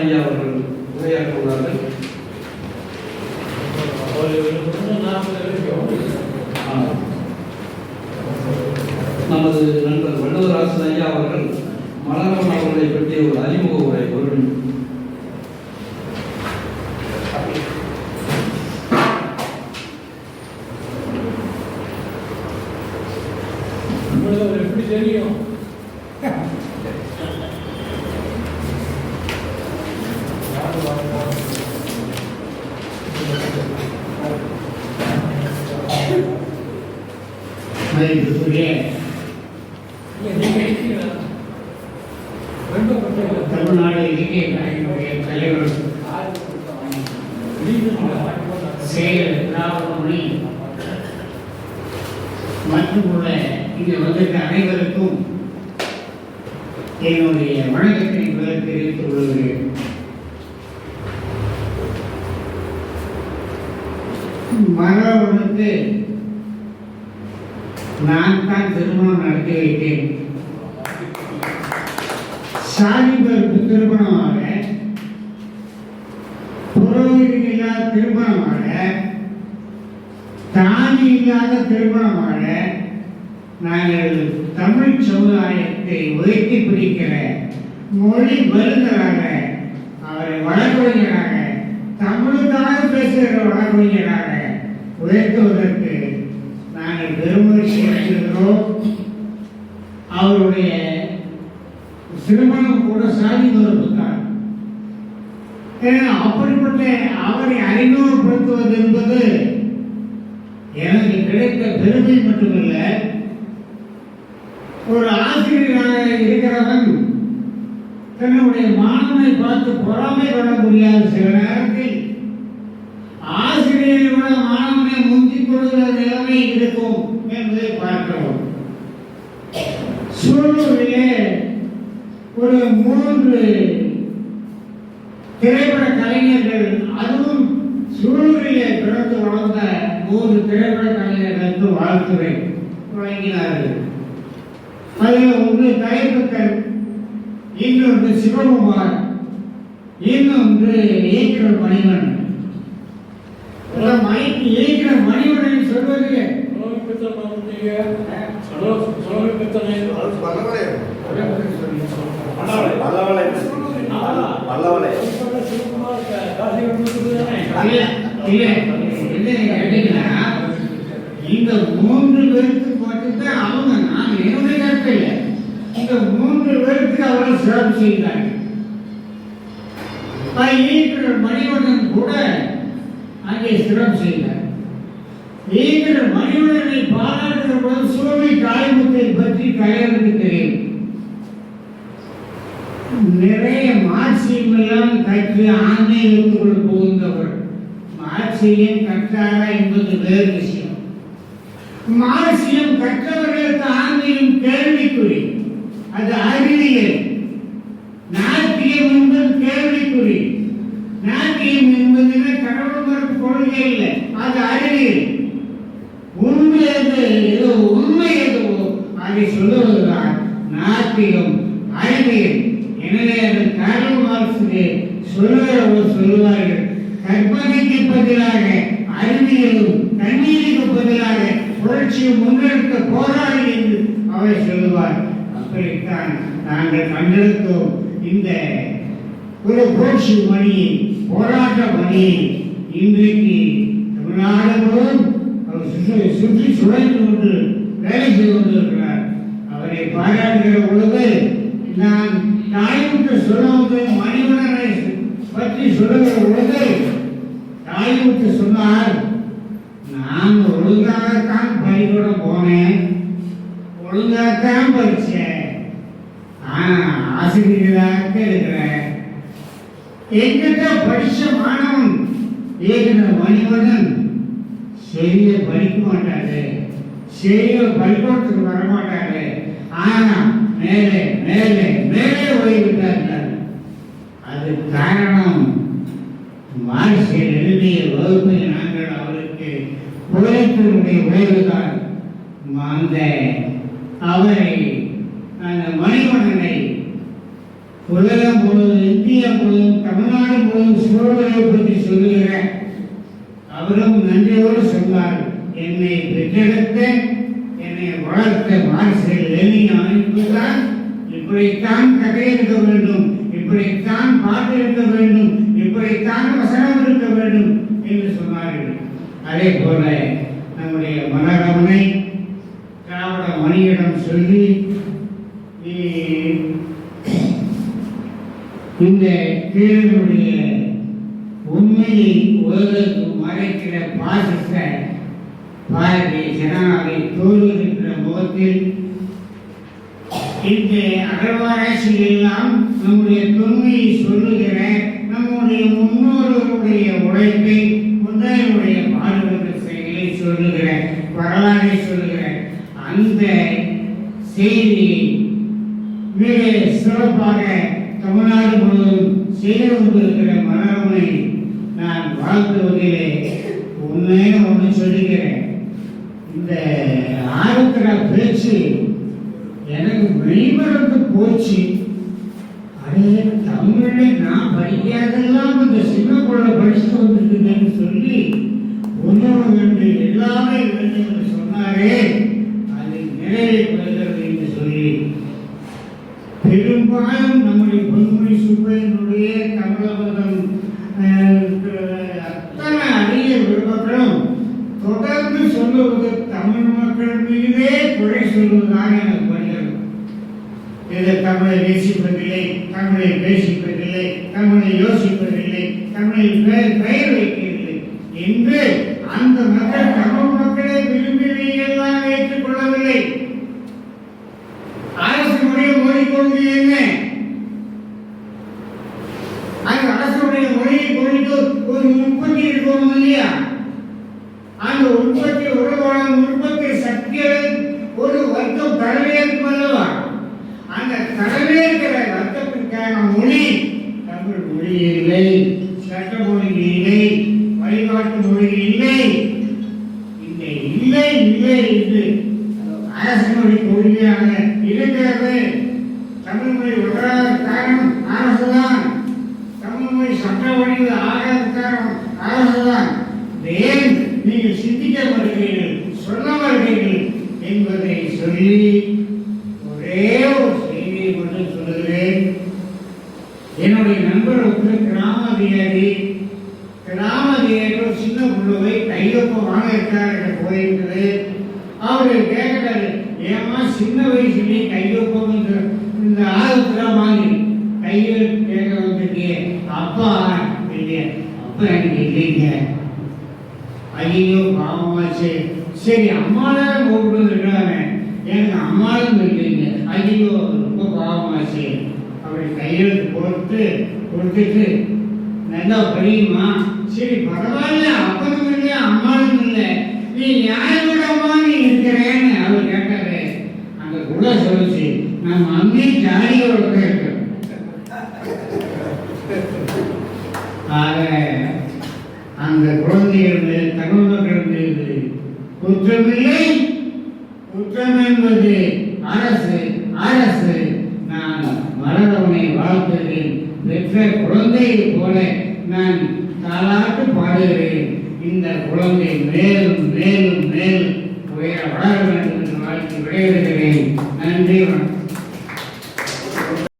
மனோகரன் ஐயா அவர்கள் உரையாற்ற உள்ளார்கள் நமது நண்பர் வள்ளுவராசன் ஐயா அவர்கள் மலரவன் அவர்களை பற்றிய ஒரு அறிமுக உரை ஒரு எப்படி தெரியும்? தமிழ்நாடு இலக்கிய கலைஞருடைய தலைவர் செயல் ராமமணி மற்றும் உள்ள இங்கு வந்திருக்க அனைவருக்கும் என்னுடைய வணக்கத்தை தெரிவித்துக் கொள்கிறேன். வந்து நான் தான் திருமணம் நடத்தி வைத்தேன். சாதி திருமணமாக புரோகிதம் இல்லாத திருமணமாக தாதி இல்லாத திருமணமாக நாங்கள் தமிழ் சமுதாயத்தை உயர்த்தி பிடிக்கிற மொழி மருந்தராக அவரை வழக்கறிஞராக தமிழுக்காக பேசுகிற வழக்கறிஞராக உழைத்தவர்களுக்கு நாங்கள் பெருமுயற்சி எடுத்திருக்கிறோம் அவருடைய திருமணம் கூட சாதிப்பதற்குத்தான் ஏன்னா அப்படிப்பட்ட அவரை அறிமுகப்படுத்துவது என்பது எனக்கு கிடைத்த பெருமை மட்டுமல்ல ஒரு ஆசிரியராக இருக்கிறவன் தன்னுடைய மாணவனை பார்த்து பொறாமை கொள்ள முடியாத சில நேரத்தில் ஆசிரியரை விட மாணவனை முந்திக் கொள்கிற நிலைமை இருக்கும் என்பதை பார்க்கிறோம். சூழலிலே ஒரு மூன்று திரைப்பட கலைஞர்கள் அதுவும் சூழலிலே பிறந்து வளர்ந்த மூன்று திரைப்பட கலைஞர்களுக்கு வாழ்த்துறை வழங்கினார்கள். அதில் ஒன்று கலைப்புத்தன் இன்னொன்று சிவகுமார் இன்னொன்று இயக்குனர் மணிவன் இந்த மூன்று பேருக்கு மட்டும்தான் அவங்க நான் என்னுடைய கருத்து இல்லை இந்த மூன்று பேருக்கு அவர்கள் சிறப்பு அங்கே சிறப்பு செய்தார் ஈஸ்வரர் மனிதனை பாராட்டுகிற போது சுவாமி காளிமுத்தை பற்றி கலைஞருக்கு தெரியும் நிறைய மார்க்சியம் எல்லாம் கற்று ஆன்மீகத்துக்குள் புகுந்தவர் மாட்சியம் கற்றாரா என்பது வேறு விஷயம். மாட்சியம் கற்றவர்களுக்கு ஆன்மீகம் கேள்விக்குறி. அது அறிவியல். நாட்டியம் என்பது கேள்விக்குறி. நாட்டியம் என்பது கடவுள் கொள்கை இல்லை அது அறிவியல் உண்மை ஏதோ உண்மை எதுவோ அதை சொல்லுவதுதான் நாத்திகம் அறிவியல். எனவே அது கார்ல் மார்க்ஸுக்கு சொல்லுகிறவர் சொல்லுவார்கள். கற்பனைக்கு பதிலாக அறிவியலும் தண்ணீருக்கு பதிலாக புரட்சியும் முன்னெடுக்க போராடி என்று அவர் சொல்லுவார். அப்படித்தான் நாங்கள் கண்டெடுத்தோம் இந்த ஒரு புரட்சி மணியை போராட்ட மணியை இன்றைக்கு தமிழ்நாடு முழுவதும் அவர் சுற்றி சுற்றி சுழன்று கொண்டு வேலை செய்து கொண்டிருக்கிறார். அவரை பாராட்டுகிற பொழுது நான் தாய்முட்டு சொல்லுவது மணிவண்ணனை பற்றி சொல்லுகிற பொழுது தாய்முட்டு சொன்னார் நான் ஒழுங்காகத்தான் பள்ளிக்கூடம் போனேன். ஒழுங்காகத்தான் படித்தேன். ஆனால் ஆசிரியராக இருக்கிறேன். எங்கிட்ட படித்த மாணவன் ஏகின மனிதன் செய்ய படிக்க மாட்டாரு செய்ய பள்ளிக்கூடத்துக்கு வர மாட்டாரு ஆனா மேலே மேலே மேலே ஓய்விட்டார்கள் அது காரணம் மார்க்சியர் எழுதிய வகுப்பை நாங்கள் அவருக்கு புகழத்தினுடைய உயர்வுதான் அந்த அவரை அந்த மணிவண்ணனை உலகம் முழுவதும் இந்தியா முழுவதும் தமிழ்நாடு சூழலை பற்றி சொல்லுகிறேன். அவரும் நன்றியோடு சொன்னார் என்னை பெற்றெடுத்த என்னை வளர்த்த மார்சல் லெனின் அமைப்புதான். இப்படித்தான் கதையெடுக்க வேண்டும் இப்படித்தான் பாட்டு இருக்க வேண்டும் இப்படித்தான் வசனம் இருக்க வேண்டும் என்று சொன்னார்கள். அதே போல நம்முடைய மனரமனை திராவிட மணியிடம் சொல்லி இந்த கீழனுடைய உண்மையை உலகத்துக்கு மறைக்கிற பாசிச பாரதிய ஜனநாயகை தோல்விருக்கிற முகத்தில் இந்த அகழ்வாராய்ச்சியில் எல்லாம் நம்முடைய தொன்மையை சொல்லுகிற நம்முடைய முன்னோர்களுடைய உழைப்பை முன்னோருடைய பாடுபட்ட செயலை சொல்லுகிற வரலாறை சொல்லுகிற அந்த செய்தியை மிக சிறப்பாக தமிழ்நாடு முழுவதும் செய்து கொண்டிருக்கிற மனோரமை நான் வாழ்த்துவதிலே உண்மையை ஒன்று சொல்லுகிறேன் இந்த ஆருத்ரா பேச்சு எனக்கு வெளிமறந்து போச்சு. அதே தமிழ்ல நான் படிக்காதெல்லாம் இந்த சின்ன குழந்தை படிச்சுட்டு வந்திருக்குதுன்னு சொல்லி ஒன்று என்று எல்லாமே வேண்டும் என்று சொன்னாரே. அது நிறைவேற்ற பெரும்பாலும் நம்முடைய பொன்முறை சுப்பையனுடைய கமலபதம் அத்தனை அரிய விருப்பங்களும் தொடர்ந்து சொல்லுவது தமிழ் மக்கள் மீதே குறை சொல்வதாக எனக்கு படுகிறது இதை தமிழை நேசிப்பதில்லை தமிழை பேசிப்பதில்லை தமிழை யோசிப்பதில்லை தமிழை பெயர் வைக்கவில்லை என்று அந்த மக்கள் தமிழ் மக்களை விரும்பியெல்லாம் ஏற்றுக்கொள்ளவில்லை அரசுடைய மொழி கொள்கை என்ன அந்த அரசுடைய மொழியை குறித்து ஒரு உற்பத்தி இருக்கணும் இல்லையா? அந்த உற்பத்தி உருவான உற்பத்தி சக்தியை ஒரு வர்க்கம் தலைமையேற்கும் அல்லவா அந்த தலைமையேற்கிற வர்க்கத்திற்கான மொழி தமிழ் மொழி இல்லை சட்ட மொழி இல்லை வழிபாட்டு மொழி இல்லை. இந்த இல்லை இல்லை என்று அரசனுடைய கொள்கையாக இருக்கிறது. தமிழ் மொழி வளராத காரணம் அரசுதான். மொழி சட்ட வழியில் ஏன் நீங்கள் சிந்திக்க வருகிறீர்கள் சொல்ல வருகிறீர்கள் என்பதை சொல்லி ஒரே ஒரு செய்தியை மட்டும் சொல்லுகிறேன். என்னுடைய நண்பர் ஒருத்தர் கிராம அதிகாரி கிராம அதிகாரி ஒரு சின்ன புள்ளவை கையொப்பம் வாங்க இருக்காரு போயிருக்குது அவரு கேட்கிறாரு ஏமா சின்ன வயசுலேயே கையொப்பம் இந்த இந்த வாங்கி கையில் கேட்க வந்திருக்கே அப்பா இல்லையா அப்பா எனக்கு இல்லைங்க ஐயோ பாவமாச்சு. சரி அம்மாதான் கூப்பிட்டு இருக்காங்க எனக்கு அம்மாவும் இல்லைங்க. ஐயோ ரொம்ப பாவமாச்சு. அப்படி கையெழுத்து போட்டு கொடுத்துட்டு நல்லா படியுமா சரி பரவாயில்ல. அப்பனும் இல்லை அம்மாவும் இல்லை. நீ யாரோட இருக்கிறேன்னு அவர் கேட்டாரு அந்த குல சொல்லிச்சு நம்ம அம்மே ஜாலியோட கேட்கிறோம் ஆக அந்த குழந்தையிருந்து மீது தகவல்கள் குற்றமில்லை. குற்றம் என்பது அரசு அரசு. நான் மரணவனை வாழ்த்துகிறேன். பெற்ற குழந்தையை போல நான் தாளாட்டு பாடுகிறேன். இந்த குழந்தை மேலும் மேலும் மேலும் உயர வளர வேண்டும் என்று வாழ்த்து விடைபெறுகிறேன். நன்றி வணக்கம்.